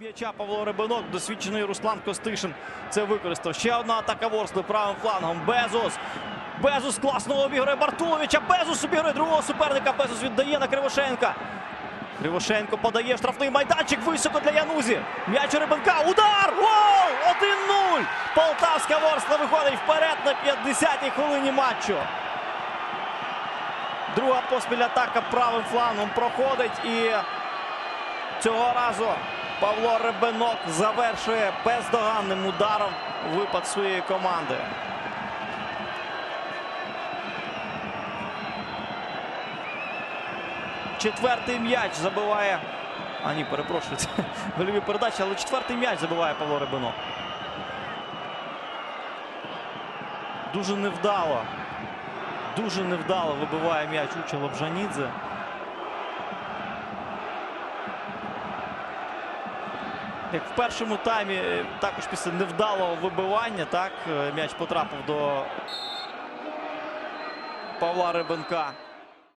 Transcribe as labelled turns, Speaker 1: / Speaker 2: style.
Speaker 1: М'яча Павло Рибинок, досвідчений Руслан Костишин це використав. Ще одна атака Ворскли правим флангом. Безус. Безус класно обігрує Бартуловича. Безус обігрує другого суперника. Безус віддає на Кривошенка. Кривошенко подає штрафний майданчик високо для Янузі. М'яч у Рибенка. Удар! Гол! 1-0! Полтавська Ворскла виходить вперед на 50-й хвилині матчу. Друга поспіль атака правим флангом проходить і цього разу Павло Ребенок завершує бездоганним ударом випад своєї команди. Четвертий м'яч забиває. А ні, перепрошую, це гольові передачі, але четвертий м'яч забиває Павло Ребенок. Дуже невдало. Дуже невдало вибиває м'яч Уча Лобжанідзе. Як в першому таймі, е, також після невдалого вибивання, так, е, м'яч потрапив до Павла Рибенка.